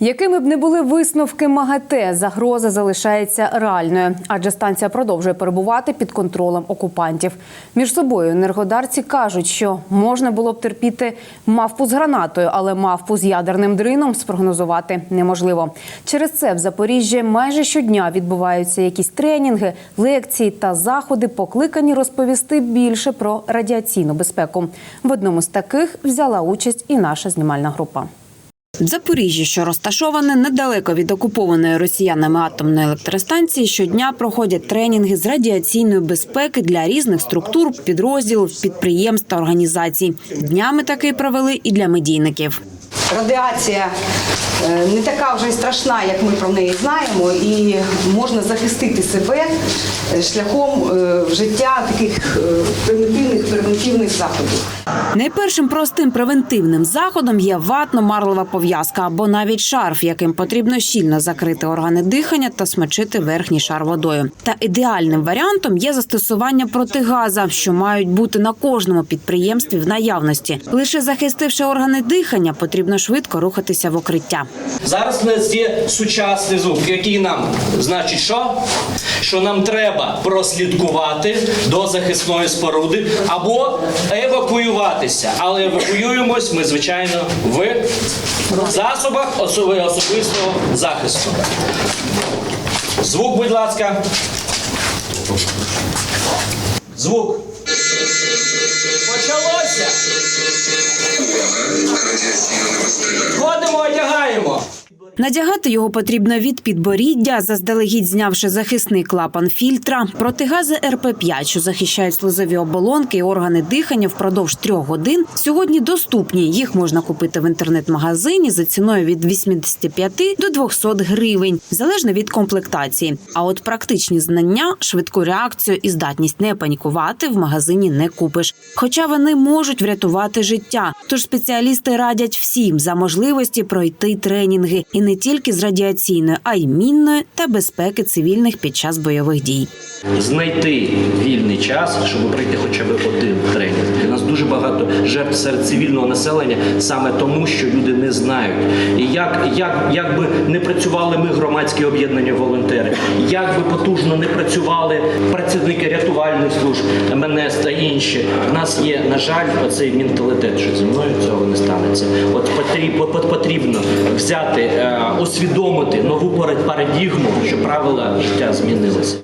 Якими б не були висновки МАГАТЕ, загроза залишається реальною, адже станція продовжує перебувати під контролем окупантів. Між собою енергодарці кажуть, що можна було б терпіти мавпу з гранатою, але мавпу з ядерним дрином спрогнозувати неможливо. Через це в Запоріжжі майже щодня відбуваються якісь тренінги, лекції та заходи, покликані розповісти більше про радіаційну безпеку. В одному з таких взяла участь і наша знімальна група. Запоріжжі, що розташоване недалеко від окупованої росіянами атомної електростанції, щодня проходять тренінги з радіаційної безпеки для різних структур, підрозділів, підприємств та організацій. Днями такий провели і для медійників. Радіація е, не така вже й страшна, як ми про неї знаємо, і можна захистити себе е, шляхом е, вжиття таких примітивних превентивних заходів. Найпершим простим превентивним заходом є ватно-марлева пов'язка або навіть шарф, яким потрібно щільно закрити органи дихання та смочити верхній шар водою. Та ідеальним варіантом є застосування протигаза, що мають бути на кожному підприємстві в наявності. Лише захистивши органи дихання, потрібно швидко рухатися в укриття. Зараз у нас є сучасний звук, який нам значить, що? Що нам треба прослідкувати до захисної споруди або евакуюватися. Але евакуюємось ми, звичайно, в засобах особистого захисту. Звук, будь ласка. Звук. Почалося. Надягати його потрібно від підборіддя, заздалегідь знявши захисний клапан фільтра, протигази РП-5, що захищають слизові оболонки і органи дихання впродовж трьох годин. Сьогодні доступні. Їх можна купити в інтернет-магазині за ціною від 85 до 200 гривень, залежно від комплектації. А от практичні знання, швидку реакцію і здатність не панікувати в магазині не купиш. Хоча вони можуть врятувати життя. Тож спеціалісти радять всім за можливості пройти тренінги і не тільки з радіаційної, а й мінної та безпеки цивільних під час бойових дій. знайти вільний час, щоб пройти хоча б один тренінг. У нас дуже багато жертв серед цивільного населення саме тому, що люди не знають. І як, як, як би не працювали ми, громадські об'єднання волонтери, як би потужно не працювали працівники рятувальних служб, МНС та інші, в нас є, на жаль, оцей менталітет, що зі мною цього не станеться. От потрібно взяти, е, усвідомити нову парадігму, що правила життя змінилися.